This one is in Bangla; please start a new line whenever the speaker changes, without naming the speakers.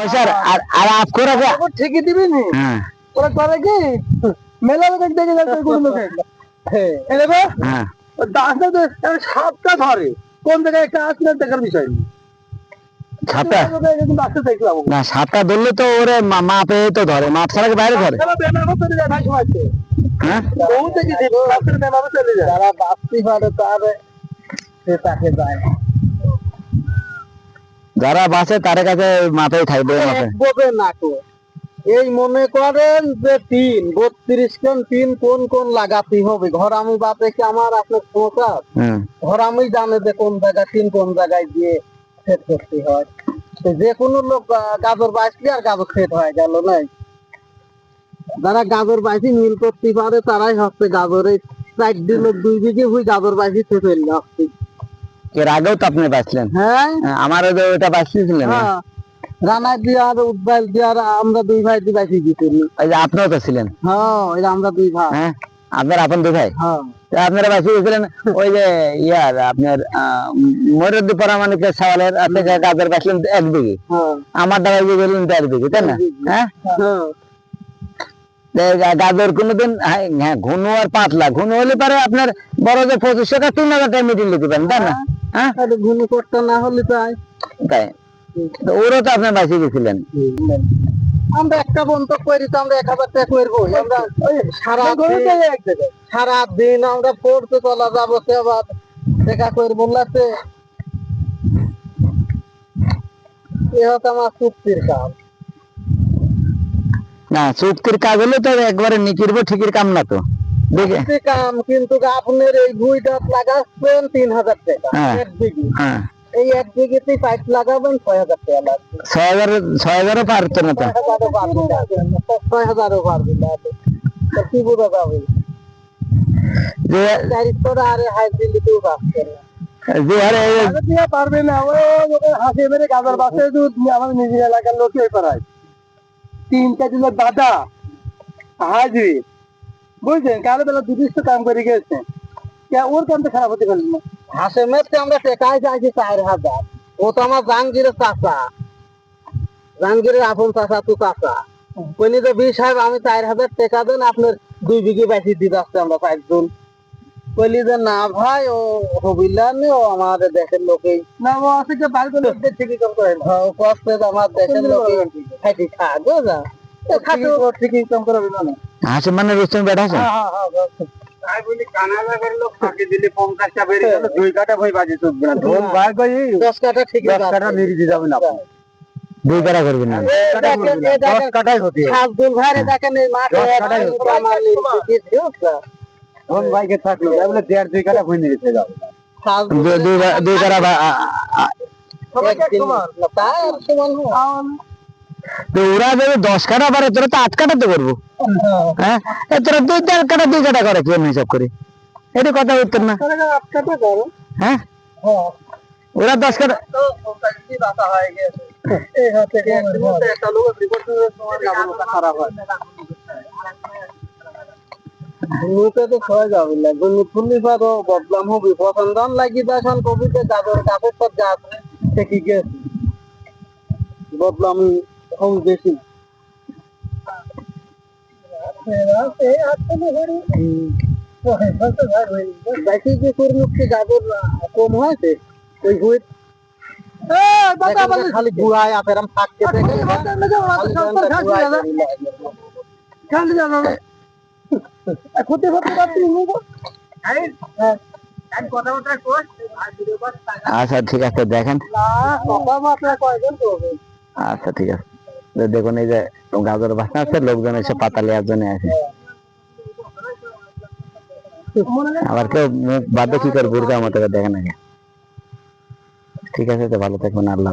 পয়সার আর আর আজকে আগে
ঠিকই দিবি নি?
হ্যাঁ।
ওরা করে কি? মেলা লোক দেখে যাচ্ছে কোনো লোকে এই দেখো
হ্যাঁ।
দাসটা তো সাপটা ধরে। কোন জায়গায় একটা আসলে দেখার বিষয় নেই।
ছাতা
দেখলাম।
না সাতটা ধরলে তো ওরে মা- মাপে তো ধরে। মাপ ছাড়া বাইরে ধরে? হ্যাঁ?
বহু দেখেছি চলে যায়। যারা বাঁচতে পারে তার সে তাকে যায়
যারা বাসে তার কাছে মাথায় থাকবে মাপে
না কো এই মনে করেন যে তিন বত্রিশ কোন তিন কোন কোন লাগাতে হবে? ঘর আমি বাপে কি আমার আপনার সমস্যা? ঘর আমি জানে যে কোন জায়গায় তিন কোন জায়গায় দিয়ে সেট করতে হয়। যে কোনো লোক গাজর বাইসলি আর গাজর সেট হয়ে গেল নাই। যারা গাজর বাইসি মিল করতে পারে তারাই হচ্ছে গাজরে চার দিন দুই বিঘে হুই গাজর বাইসি সেট হইলে হচ্ছে
এর আগেও তো আপনি বাঁচলেন।
হ্যাঁ?
আমার ওই যে ওটা বাঁচতেছিলেন না?
হ্যাঁ রানা দিয়ে আর উদ্বাল দিয়ে আর আমরা দুই ভাই
ওই যে আপনিও তো ছিলেন।
হ্যাঁ এটা আমরা দুই ভাই।
হ্যাঁ আপনার আপন দুই ভাই?
হ্যাঁ।
আপনারা বাঁচিয়ে গেছিলেন ওই যে ইয়ার আপনার ময়ূরদ্দি পরামানিকের সওয়ালের আপনি যে গাজর বাঁচলেন এক বিঘে।
হ্যাঁ।
আমার দাবাই দিয়ে গেলেন দেড় বিঘে তাই না? হ্যাঁ?
হ্যাঁ।
যে গাজর কোনোদিন হ্যাঁ হ্যাঁ, ঘন আর পাতলা। ঘন হলে পরে আপনার বড় যে পঁচিশশো টাকা তিন হাজার টাকা মিটিয়ে নিতে পারেন তাই না? হ্যাঁ?
তাহলে না হলে তাই
তাই। তো তো আপনার বাঁচিয়ে গেছিলেন।
আমরা একটা বন্ধ করি তো আমরা এক হাজার টাকা করব। আমরা ওই সারা সারা দিন আমরা পড়তে চলা যাব সে আবার দেখা করে বললাতে এ হচ্ছে আমার চুক্তির কাজ।
না চুক্তির কাজ হলে তো একবারে নিকিরব ঠিকির কাম না তো।
কাম কিন্তু আপনার এই দুইটা লাগাচ্ছেন তিন হাজার টাকা
হ্যাঁ।
এক বিঘি।
হ্যাঁ।
এই এক বিঘিতে পাইপ লাগাবেন ছয় হাজার টাকা লাগবে।
ছয় হাজার ছয় হাজারও পারতো না
ছয় হাজারও পারবে না কি বোঝা যাবে?
যে
আরে
যে হারে
পারবে ও হাসি মেরে গাজার বাসে আমাদের নিজের এলাকার লোক ওই পাড়ায়। তিনটা দিল দাদা হাজরি। বুঝছেন? কালো বেলা দুদিষ্ট কাম করে গেছে। কে ওর কামটা খারাপ হতে পারল না। হাসে মেরতে আমরা টেকাই চাইছি চার হাজার। ও তো আমার জাহাঙ্গীরের চাচা। জাহাঙ্গীরের আপন চাচা তো চাচা। উনি তো বিশ সাহেব আমি চার হাজার টাকা দেন আপনার দুই বিঘে বেশি দিতে আসছে আমরা পাঁচজন। কইলি যে না ভাই ও হবিলানি ও আমাদের দেশের লোকেই। না ও আছে যে বাইরে লোকদের ঠিকই কাম হ্যাঁ ও কষ্টে আমার দেশের লোকে খাইতে খায় বুঝা খাতে ও ঠিকই কাম করে না।
হাসি মানে আছে?
হ্যাঁ হ্যাঁ হ্যাঁ তাই বলি কানাডার লোক ফাঁকি দিলে পঞ্চাশটা বেড়ে গেল দুই কাটা ভই বাজে চলবে না ধন ভাই কই দশ কাটা ঠিক দশ কাটা নিরিজি যাবে না
দুই কাটা করবেন না।
দশ কাটাই হতে সাজদুল ভাই রে দেখেন এই মাঠে কাটাই হতে আমার নিরিজি থাকল তাই বলে দেড় দুই কাটা ভই নিরিজি যাবে।
দুই- দুই কাটা বা- আ- আ- তো ওরা যদি দশ কাটা পারে তোরা তো আট কাটা তো করব হ্যাঁ তোরা দুই চার কাটা দুই কাটা করে কেউ হিসাব করে? এটা কথা উত্তর না। হ্যাঁ? ওরা দশ কাটা
মুখে তো ছয় যাবে না। গনি ফুলি বদলাম হবি পছন্দন লাগি দেখুন কবিতে গাজর কাপড় পর যা সে কি গেছে? বদলাম হবি বেশি। বেশি যে কর্মুক্তি গাজর কম হয়েছে? ওই হুইট খালি গুড়ায় আপেরাম থাকতে খালি জানো ক্ষতি হতে পারছি
আচ্ছা ঠিক আছে দেখেন। আচ্ছা ঠিক আছে। দেখুন এই যে গাজর বাসা আছে, লোকজন এসে পাতা নেওয়ার জন্য আবার কেউ মুখ বাদে কি করে বুড়কা মতো দেখেন আগে ঠিক আছে তো, ভালো থাকবেন, আল্লাহ